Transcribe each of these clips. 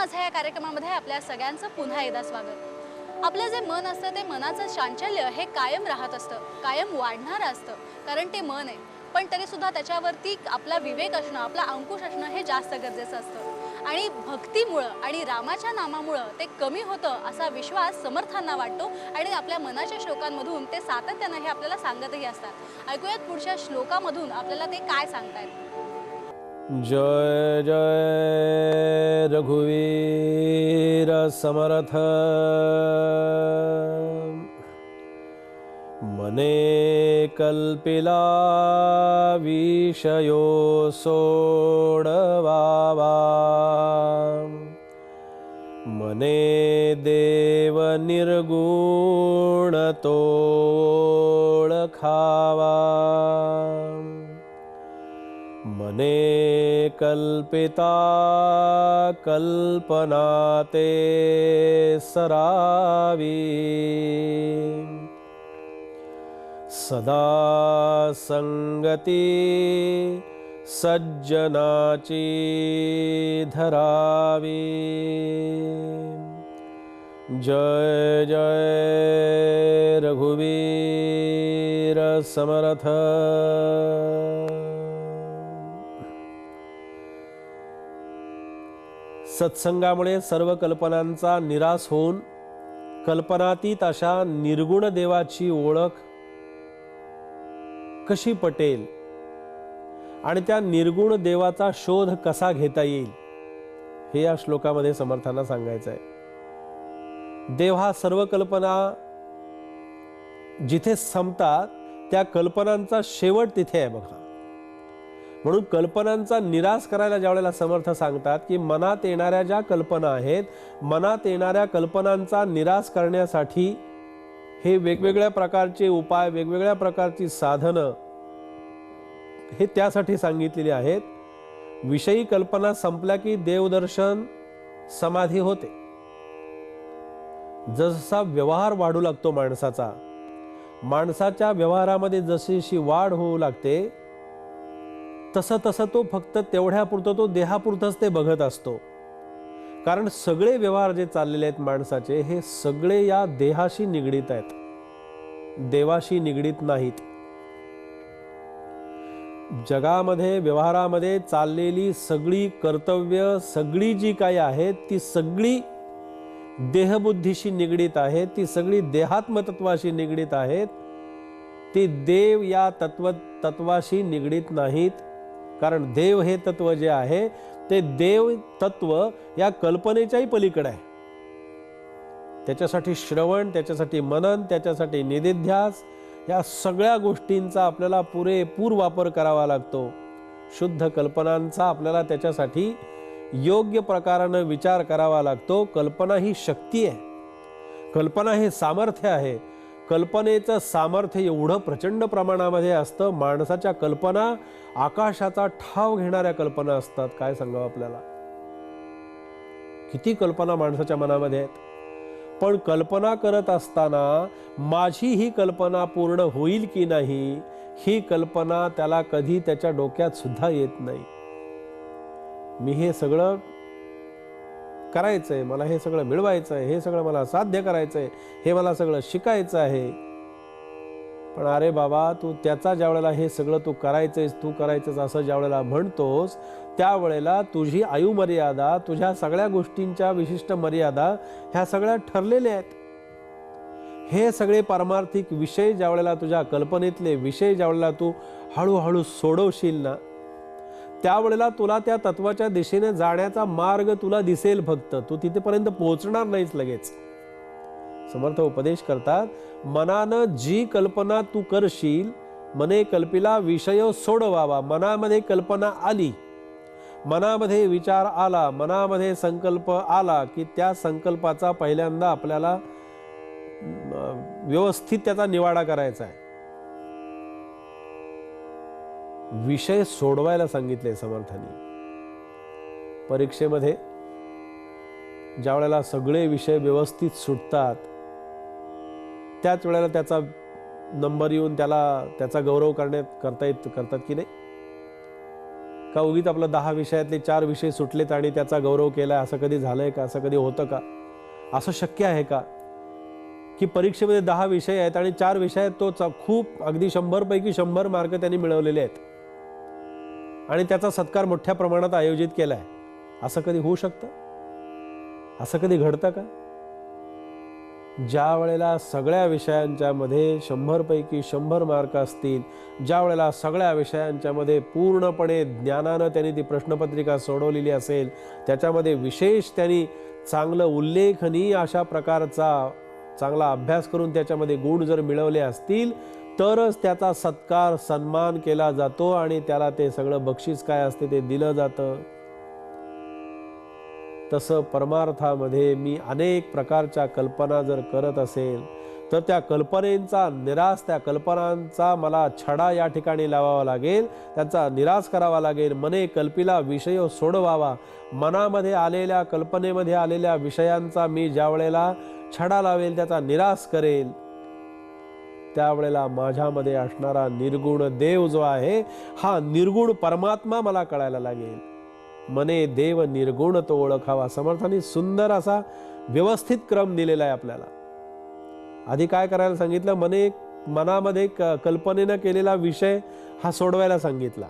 माझा या कार्यक्रमामध्ये आपल्या सगळ्यांचं पुन्हा एकदा स्वागत. आपलं जे मन असतं ते मनाचं चांचल्य हे कायम राहत असतं कायम वाढणारं असतं कारण ते मन आहे. पण तरीसुद्धा त्याच्यावरती आपला विवेक असणं आपला अंकुश असणं हे जास्त गरजेचं असतं. आणि भक्तीमुळं आणि रामाच्या नामामुळं ते कमी होतं असा विश्वास समर्थांना वाटतो आणि आपल्या मनाच्या श्लोकांमधून ते सातत्यानं हे आपल्याला सांगतही असतात. ऐकूयात पुढच्या श्लोकामधून आपल्याला ते काय सांगतायत. जय जय रघुवीर समरथ। मने कल्पिला विषयो सोडवावा। मने देव निर्गुण तोळखावा ने कल्पिता कल्पना ते सरावी। सदा संगती सज्जनाची धरावी। जय जय रघुवीर समर्थ। सत्संगामुळे सर्व कल्पनांचा निराश होऊन कल्पनातीत अशा निर्गुण देवाची ओळख कशी पटेल? आणि त्या निर्गुण देवाचा शोध कसा घेता येईल? हे या श्लोकामध्ये समर्थांना सांगायचं आहे देव हा सर्व कल्पना जिथे संपतात त्या कल्पनांचा शेवट तिथे आहे बघा. म्हणून कल्पनांचा निराश करायला ज्या वेळेला समर्थ सांगतात की मनात येणाऱ्या ज्या कल्पना आहेत मनात येणाऱ्या कल्पनांचा निराश करण्यासाठी हे वेगवेगळ्या प्रकारचे उपाय वेगवेगळ्या प्रकारची साधनं हे त्यासाठी सांगितलेली आहेत. विषयी कल्पना संपल्या की देवदर्शन समाधी होते. जसा व्यवहार वाढू लागतो माणसाचा माणसाच्या व्यवहारामध्ये जशी जशी वाढ होऊ लागते तसं तसं तो फक्त तेवढ्यापुरतं तो देहापुरतंच ते बघत असतो. कारण सगळे व्यवहार जे चाललेले आहेत माणसाचे हे सगळे या देहाशी निगडीत आहेत. देवाशी निगडीत नाहीत. जगामध्ये व्यवहारामध्ये चाललेली सगळी कर्तव्य सगळी जी काही आहेत ती सगळी देहबुद्धीशी निगडीत आहेत ती सगळी देहात्मतत्वाशी निगडीत आहेत. ती देव या तत्व तत्वाशी निगडीत नाहीत. कारण देव हे तत्व जे आहे ते देव तत्व या कल्पनेच्याही पलीकडे आहे. त्याच्यासाठी श्रवण त्याच्यासाठी मनन त्याच्यासाठी निधिध्यास या सगळ्या गोष्टींचा आपल्याला पुरेपूर वापर करावा लागतो. शुद्ध कल्पनांचा आपल्याला त्याच्यासाठी योग्य प्रकारानं विचार करावा लागतो. कल्पना ही शक्ती आहे. कल्पना हे सामर्थ्य आहे. कल्पनेचं सामर्थ्य एवढं प्रचंड प्रमाणामध्ये असतं माणसाच्या कल्पना आकाशाचा ठाव घेणाऱ्या कल्पना असतात. काय सांगावं आपल्याला? किती कल्पना माणसाच्या मनामध्ये आहेत. पण कल्पना करत असताना माझी ही कल्पना पूर्ण होईल की नाही ही कल्पना त्याला कधी त्याच्या डोक्यात सुद्धा येत नाही. मी हे सगळं करायचं आहे मला हे सगळं मिळवायचं आहे हे सगळं मला साध्य करायचं आहे हे मला सगळं शिकायचं आहे. पण अरे बाबा तू त्याचा ज्या वेळेला हे सगळं तू करायचंयस तू करायचंच असं ज्या वेळेला म्हणतोस त्यावेळेला तुझी आयुमर्यादा तुझ्या सगळ्या गोष्टींच्या विशिष्ट मर्यादा ह्या सगळ्या ठरलेल्या आहेत. हे सगळे पारमार्थिक विषय ज्या वेळेला तुझ्या कल्पनेतले विषय ज्या वेळेला तू हळूहळू सोडवशील ना त्यावेळेला तुला त्या तत्वाच्या दिशेने जाण्याचा मार्ग तुला दिसेल फक्त. तू तिथेपर्यंत पोहोचणार नाहीस लगेच. समर्थ उपदेश करतात मनानं जी कल्पना तू करशील मने कल्पिला विषय सोडवावा. मनामध्ये कल्पना आली मनामध्ये विचार आला मनामध्ये संकल्प आला की त्या संकल्पाचा पहिल्यांदा आपल्याला व्यवस्थित त्याचा निवाडा करायचा आहे. विषय सोडवायला सांगितले समर्थांनी. परीक्षेमध्ये ज्या वेळेला सगळे विषय व्यवस्थित सुटतात त्याच वेळेला त्याचा नंबर येऊन त्याला त्याचा गौरव करण्यात करता येत करतात की नाही? का उगीत आपलं दहा विषयातले चार विषय सुटलेत आणि त्याचा गौरव केला असं कधी झालंय का? असं कधी होतं का? असं शक्य आहे का? की परीक्षेमध्ये दहा विषय आहेत आणि चार विषयात तो खूप अगदी शंभरपैकी शंभर मार्क त्यांनी मिळवलेले आहेत. आणि त्याचा सत्कार मोठ्या प्रमाणात आयोजित केला आहे असं कधी होऊ शकतं? असं कधी घडतं का? ज्या वेळेला सगळ्या विषयांच्या मध्ये शंभर शंभर मार्क असतील ज्या वेळेला सगळ्या विषयांच्या मध्ये पूर्णपणे ज्ञानानं त्यांनी ती प्रश्नपत्रिका सोडवलेली असेल त्याच्यामध्ये विशेष त्यांनी चांगलं उल्लेखनीय अशा प्रकारचा चांगला अभ्यास करून त्याच्यामध्ये गुण जर मिळवले असतील तरच त्याचा सत्कार सन्मान केला जातो आणि त्याला ते सगळं बक्षीस काय असते ते दिलं जातं. तसं परमार्थामध्ये मी अनेक प्रकारच्या कल्पना जर करत असेल तर त्या कल्पनेचा निराश त्या कल्पनांचा मला छडा या ठिकाणी लावावा लागेल त्यांचा निराश करावा लागेल मने कल्पिला विषय सोडवावा. मनामध्ये आलेल्या कल्पनेमध्ये आलेल्या विषयांचा मी ज्या वेळेला छडा लावेल त्याचा निराश करेल त्यावेळेला माझ्यामध्ये असणारा निर्गुण देव जो आहे हा निर्गुण परमात्मा मला कळायला लागेल. मने देव निर्गुण तो ओळखावा. समर्थाने सुंदर असा व्यवस्थित क्रम दिलेला आहे आपल्याला. आधी काय करायला सांगितलं? मने मनामध्ये क- कल्पनेनं केलेला विषय हा सोडवायला सांगितला.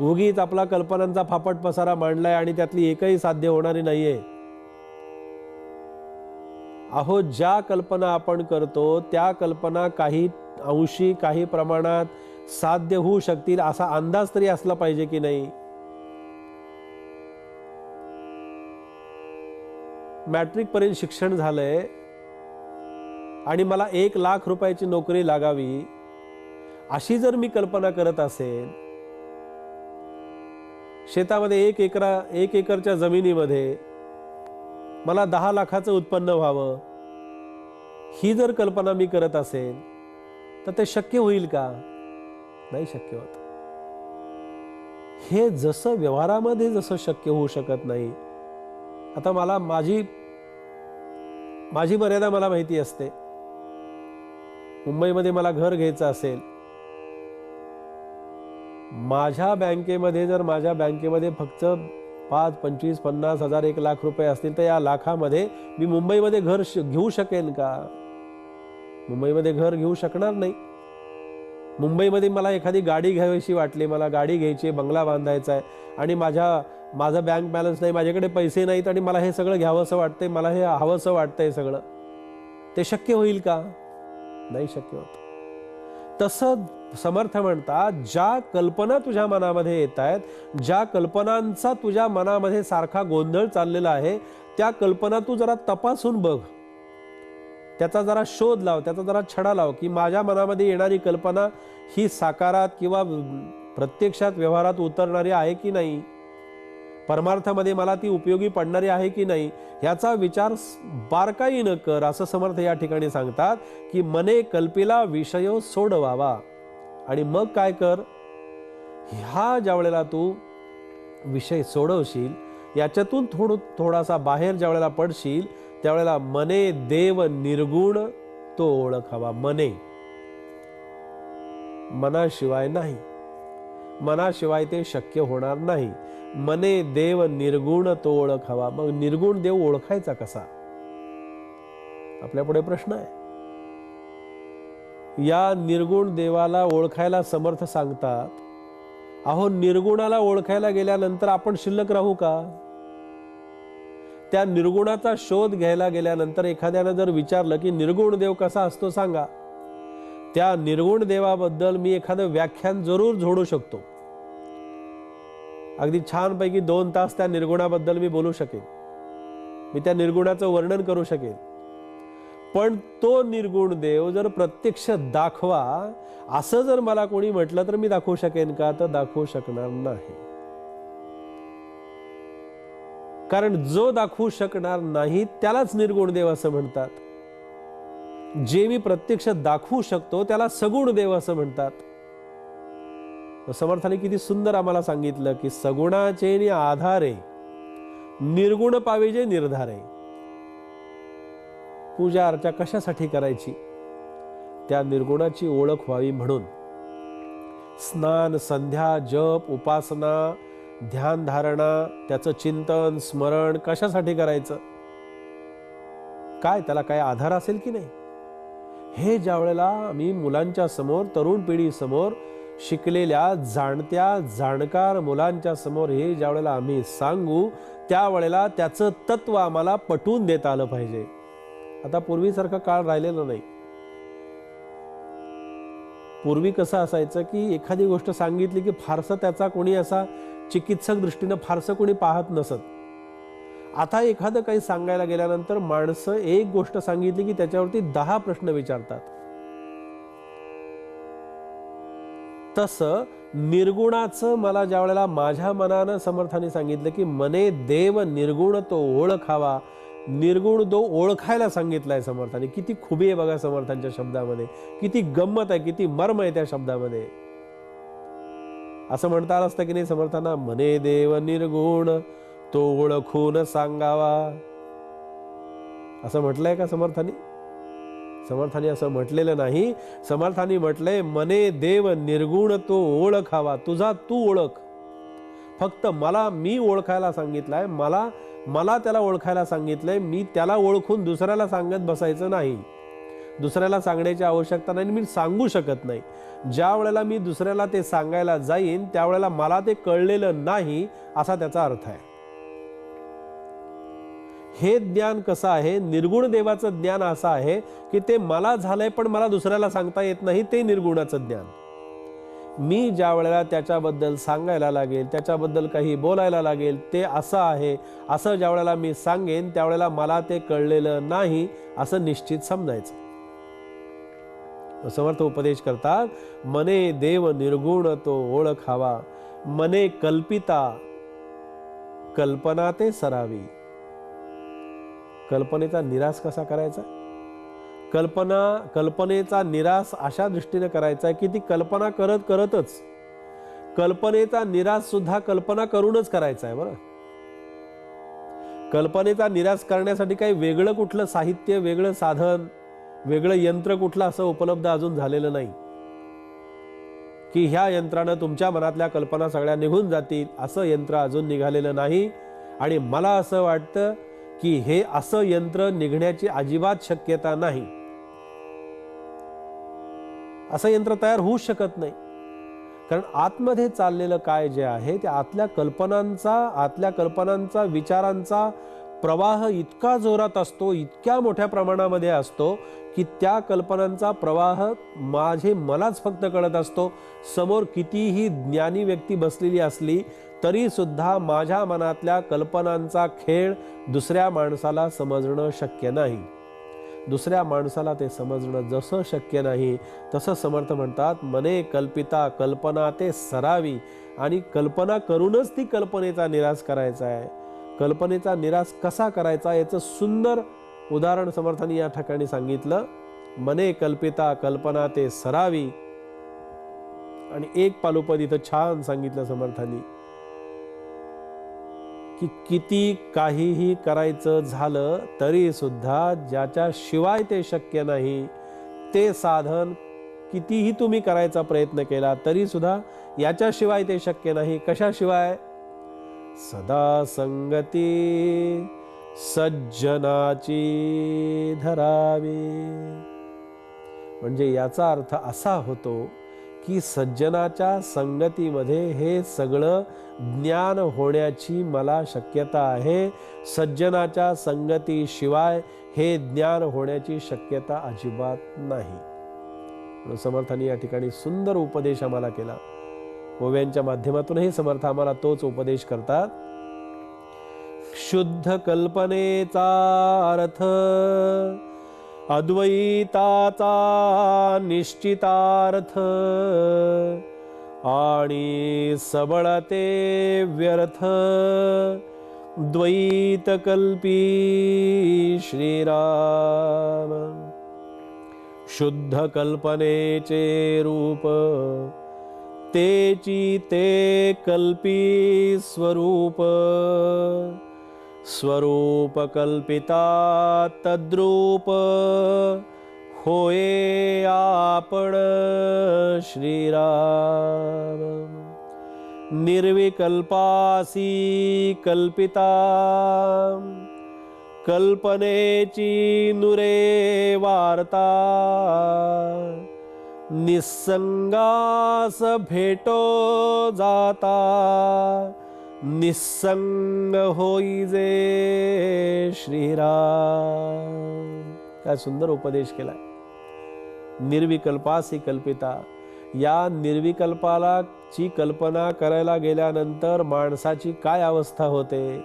उगीच आपला कल्पनांचा फापट पसारा मांडलाय आणि त्यातली एकही साध्य होणारी नाहीये. अहो ज्या कल्पना आपण करतो त्या कल्पना काही अंशी काही प्रमाणात साध्य होऊ शकतील असा अंदाज तरी असला पाहिजे की नाही? मॅट्रिक पर्यंत शिक्षण झालंय आणि मला एक लाख रुपयाची नोकरी लागावी अशी जर मी कल्पना करत असेल शेतामध्ये एक एकरा एक एकरच्या जमिनीमध्ये मला दहा लाखाचं उत्पन्न व्हावं. ही जर कल्पना मी करत असेल तर ते शक्य होईल का? नाही शक्य होत. हे जसं व्यवहारामध्ये जसं शक्य होऊ शकत नाही. आता मला माझी माझी मर्यादा मला माहिती असते. मुंबईमध्ये मला घर घ्यायचं असेल. माझ्या बँकेमध्ये जर माझ्या बँकेमध्ये फक्त पाच पंचवीस पन्नास हजार एक लाख रुपये असतील तर या लाखामध्ये मी मुंबईमध्ये घर श- घेऊ शकेन का? मुंबईमध्ये घर घेऊ शकणार नाही. मुंबईमध्ये मला एखादी गाडी घ्यावीशी वाटली मला गाडी घ्यायची आहे, बंगला बांधायचा आहे आणि माझ्या माझा बँक बॅलन्स नाही माझ्याकडे पैसे नाहीत आणि मला हे सगळं घ्यावंसं वाटतंय मला हे हवंसं वाटतंय सगळं. ते शक्य होईल का? नाही शक्य होतं. तसं समर्थ म्हणतात ज्या कल्पना तुझ्या मनामध्ये येत आहेत ज्या कल्पनांचा तुझ्या मनामध्ये सारखा गोंधळ चाललेला आहे त्या कल्पना तू जरा तपासून बघ. त्याचा जरा शोध लाव त्याचा जरा छडा लाव की माझ्या मनामध्ये येणारी कल्पना ही साकारात किंवा प्रत्यक्षात व्यवहारात उतरणारी आहे की नाही? परमार्थामध्ये मला ती उपयोगी पडणारी आहे की नाही ह्याचा विचार बारकाई बारकाईनं कर असं समर्थ या ठिकाणी सांगतात की मने कल्पिला विषय सोडवावा. आणि मग काय कर? ह्या ज्या वेळेला तू विषय सोडवशील याच्यातून थोडं थोडासा बाहेर ज्या वेळेला पडशील त्यावेळेला मने देव निर्गुण तो ओळखावा. मने. मनाशिवाय नाही. मनाशिवाय ते शक्य होणार नाही. मने देव निर्गुण तो ओळखावा. मग निर्गुण देव ओळखायचा कसा? आपल्या पुढे प्रश्न आहे. या निर्गुण देवाला ओळखायला समर्थ सांगतात. अहो निर्गुणाला ओळखायला गेल्यानंतर आपण शिल्लक राहू का? त्या निर्गुणाचा शोध घ्यायला गेल्यानंतर एखाद्यानं जर विचारलं की निर्गुण देव कसा असतो सांगा. त्या निर्गुण देवाबद्दल मी एखादं व्याख्यान जरूर जोडू शकतो. अगदी छानपैकी दोन तास त्या निर्गुणाबद्दल मी बोलू शकेन. मी त्या निर्गुणाचं वर्णन करू शकेन. पण तो निर्गुण देव जर प्रत्यक्ष दाखवा असं जर मला कोणी म्हटलं तर मी दाखवू शकेन का? तर दाखवू शकणार नाही. कारण जो दाखवू शकणार नाही त्यालाच निर्गुण देव असं म्हणतात. जे मी प्रत्यक्ष दाखवू शकतो त्याला सगुण देव असं म्हणतात. समर्थाने किती सुंदर आम्हाला सांगितलं की सगुणाचे आधारे निर्गुण पाविजे निर्धारे. पूजा अर्चा कशासाठी करायची? त्या निर्गुणाची ओळख व्हावी म्हणून. स्नान संध्या जप उपासना ध्यानधारणा त्याचं चिंतन स्मरण कशासाठी करायचं? काय त्याला काय आधार असेल की नाही? हे ज्या वेळेला आम्ही मुलांच्या समोर तरुण पिढी समोर शिकलेल्या जाणत्या जाणकार मुलांच्या समोर हे ज्या वेळेला आम्ही सांगू त्यावेळेला त्याचं तत्व आम्हाला पटवून देता आलं पाहिजे. आता पूर्वीसारखा काळ राहिलेला नाही. पूर्वी कसं असायचं की एखादी गोष्ट सांगितली की फारसं त्याचा कोणी असा चिकित्सक दृष्टीनं फारसं कोणी पाहत नसत. आता एखादं काही सांगायला गेल्यानंतर माणसं एक गोष्ट सांगितली की त्याच्यावरती दहा प्रश्न विचारतात. तसं निर्गुणाचं मला ज्या वेळेला माझ्या मनानं समर्थाने सांगितलं की मने देव निर्गुण तो ओळखावा निर्गुण तो ओळखायला सांगितलाय समर्थाने. किती खुबी आहे बघा समर्थांच्या शब्दामध्ये. किती गंमत आहे किती मर्म आहे त्या शब्दामध्ये. असं म्हणता आलं असतं की नाही समर्थांना? मने देव निर्गुण तो ओळखून सांगावा. असं म्हटलंय का समर्थानी? समर्थाने असं म्हटलेलं नाही. समर्थाने म्हटलंय मने देव निर्गुण तो ओळखावा. तुझा तू ओळख. फक्त मला मी ओळखायला सांगितलंय. मला मला त्याला ओळखायला सांगितलंय. मी त्याला ओळखून दुसऱ्याला सांगत बसायचं नाही. दुसऱ्याला सांगण्याची आवश्यकता नाही आणि मी सांगू शकत नाही. ज्या वेळेला मी दुसऱ्याला ते सांगायला जाईन त्यावेळेला मला ते कळलेलं नाही असा त्याचा अर्थ आहे. हे ज्ञान कसं आहे? निर्गुण देवाचं ज्ञान असं आहे की ते मला झालंय पण मला दुसऱ्याला सांगता येत नाही ते निर्गुणाचं ज्ञान. मी ज्या वेळेला त्याच्याबद्दल सांगायला लागेल त्याच्याबद्दल काही बोलायला लागेल ते असं आहे असं ज्या वेळेला मी सांगेन त्यावेळेला मला ते कळलेलं नाही असं निश्चित समजायचं. समर्थ उपदेश करतात मने देव निर्गुण तो ओळखावा मने कल्पिता कल्पना ते सरावी. कल्पनेचा निराश कसा करायचा? कल्पना कल्पनेचा निराश अशा दृष्टीने करायचा आहे की ती कल्पना करत करतच कल्पनेचा निराश सुद्धा कल्पना करूनच करायचा आहे बरं. कल्पनेचा निराश करण्यासाठी काही वेगळं कुठलं साहित्य वेगळं साधन वेगळं यंत्र कुठलं असं उपलब्ध अजून झालेलं नाही. की ह्या यंत्रानं तुमच्या मनातल्या कल्पना सगळ्या निघून जातील असं यंत्र अजून निघालेलं नाही आणि मला असं वाटतं की हे असं यंत्र निघण्याची अजिबात शक्यता नाही. असं यंत्र तयार होऊच शकत नाही. कारण आतमध्ये चाललेलं काय जे आहे ते आतल्या कल्पनांचा आतल्या कल्पनांचा विचारांचा प्रवाह इतका जोरात असतो इतक्या मोठ्या प्रमाणामध्ये असतो की त्या कल्पनांचा प्रवाह माझे मलाच फक्त कळत असतो. समोर कितीही ज्ञानी व्यक्ती बसलेली असली तरीसुद्धा माझ्या मनातल्या कल्पनांचा खेळ दुसऱ्या माणसाला समजणं शक्य नाही. दुसऱ्या माणसाला ते समजणं जसं शक्य नाही तसं समर्थ म्हणतात मने कल्पिता कल्पना ते सरावी. आणि कल्पना करूनच ती कल्पनेचा निराश करायचा आहे. कल्पनेचा निराश कसा करायचा याचं सुंदर उदाहरण समर्थांनी या ठिकाणी सांगितलं. मने कल्पिता कल्पना ते सरावी. आणि एक पालुपद इथं छान सांगितलं समर्थांनी. की किती काहीही करायचं झालं तरीसुद्धा ज्याच्याशिवाय ते शक्य नाही ते साधन कितीही तुम्ही करायचा प्रयत्न केला तरीसुद्धा याच्याशिवाय ते शक्य नाही. कशाशिवाय? सदा संगती सज्जनाची धरावी. म्हणजे याचा अर्थ असा होतो की सज्जनाच्या संगतीमध्ये हे सगळं ज्ञान होण्याची मला शक्यता आहे. सज्जनाच्या संगतीशिवाय हे ज्ञान होण्याची शक्यता अजिबात नाही. समर्थाने समर्थांनी या ठिकाणी सुंदर उपदेश आम्हाला केला. ओव्यांच्या माध्यमातूनही समर्थ आम्हाला तोच उपदेश करतात. शुद्ध कल्पनेचा अर्थ अद्वैताचा निश्चितार्थ आणि सबळते व्यर्थ. द्वैतकल्पी श्रीराम. शुद्ध कल्पनेचे रूप तेची ते कल्पी स्वरूप. स्वरूप कल्पिता तद्रूप। होये आपण श्रीराम। निर्विकल्पासी कल्पिता। कल्पनेची नुरे वार्ता। निसंगास भेटो जाता। निसंग होई जे श्रीराम. काय सुंदर उपदेश केलाय. निर्विकल्पासी कल्पिता. या निर्विकल्पाला ची कल्पना करायला गेल्यानंतर माणसाची काय अवस्था होते?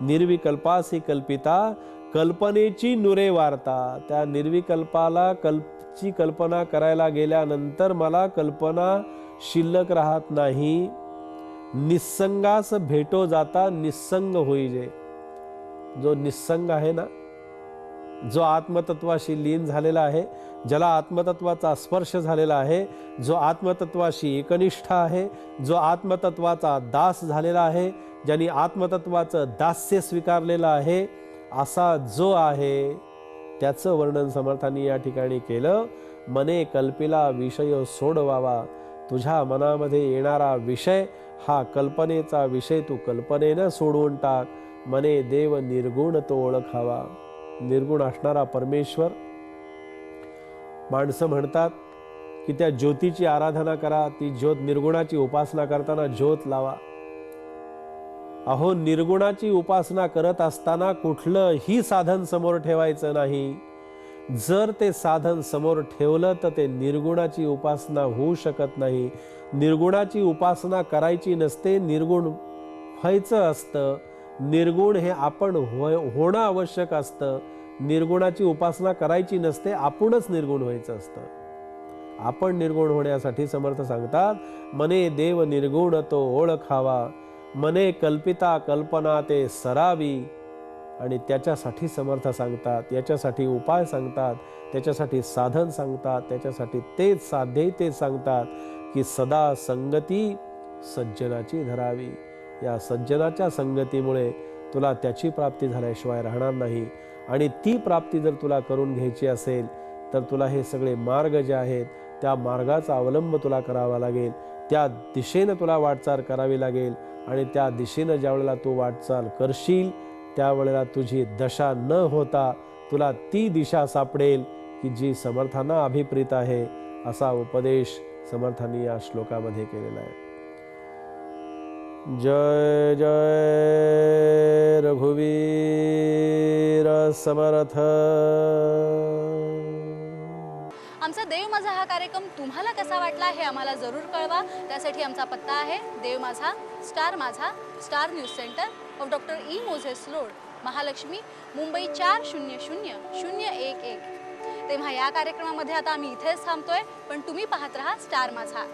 निर्विकल्पासी कल्पिता कल्पनेची नुरे वार्ता. त्या निर्विकल्पाला कल्पची कल्पना करायला गेल्यानंतर मला कल्पना शिल्लक राहत नाही. निसंगास भेटो जाता निसंग होईजे जो निसंग आहे ना जो आत्मतत्वाशी लीन झालेला आहे ज्याला आत्मतत्वाचा स्पर्श झालेला आहे जो आत्मतत्वाशी एकनिष्ठ आहे जो आत्मतत्वाचा दास झालेला आहे ज्यांनी आत्मतत्वाचं दास्य स्वीकारलेलं आहे असा जो आहे त्याचं वर्णन समर्थांनी या ठिकाणी केलं. मने कल्पिला विषय सोडवावा. तुझ्या मनामध्ये येणारा विषय हा कल्पनेचा विषय तू कल्पनेनं सोडवून टाक. मने देव निर्गुण तो ओळखावा. निर्गुण असणारा परमेश्वर. माणसं म्हणतात की त्या ज्योतीची आराधना करा ती ज्योत निर्गुणाची उपासना करताना ज्योत लावा. अहो निर्गुणाची उपासना करत असताना कुठलंही साधन समोर ठेवायचं नाही. जर ते साधन समोर ठेवलं तर ते निर्गुणाची उपासना होऊ शकत नाही. निर्गुणाची उपासना करायची नसते निर्गुण व्हायचं असतं. निर्गुण हे आपण होय होणं आवश्यक असतं. निर्गुणाची उपासना करायची नसते आपणच निर्गुण व्हायचं असतं. आपण निर्गुण होण्यासाठी समर्थ सांगतात मने देव निर्गुण तो ओळखावा मने कल्पिता कल्पना ते सरावी आणि त्याच्यासाठी समर्थ सांगतात याच्यासाठी उपाय सांगतात त्याच्यासाठी साधन सांगतात त्याच्यासाठी तेच साध्य ते सांगतात की सदा संगती सज्जनाची धरावी. या सज्जनाच्या संगतीमुळे तुला त्याची प्राप्ती झाल्याशिवाय राहणार नाही. आणि ती प्राप्ती जर तुला करून घ्यायची असेल तर तुला हे सगळे मार्ग जे आहेत त्या मार्गाचा अवलंब तुला करावा लागेल. त्या दिशेनं तुला वाटचाल करावी लागेल आणि त्या दिशेनं ज्यावेळेला तू वाटचाल करशील त्यावेळेला तुझी दशा न होता तुला ती दिशा सापडेल की जी समर्थांना अभिप्रीत आहे असा उपदेश समर्थांनी या श्लोकामध्ये केलेला आहे. जय जय रघुवीर समर्थ. आमचा देव माझा हा कार्यक्रम तुम्हाला कसा वाटला हे आम्हाला जरूर कळवा. त्यासाठी आमचा पत्ता आहे देव माझा Star Majha Star News centre of doctor E Moses road Mahalaxmi Mumbai चार शून्य शून्य शून्य एक एक. तेव्हा या कार्यक्रमामध्ये आता आम्ही इथेच थांबतोय पण तुम्ही पाहत राहा स्टार माझा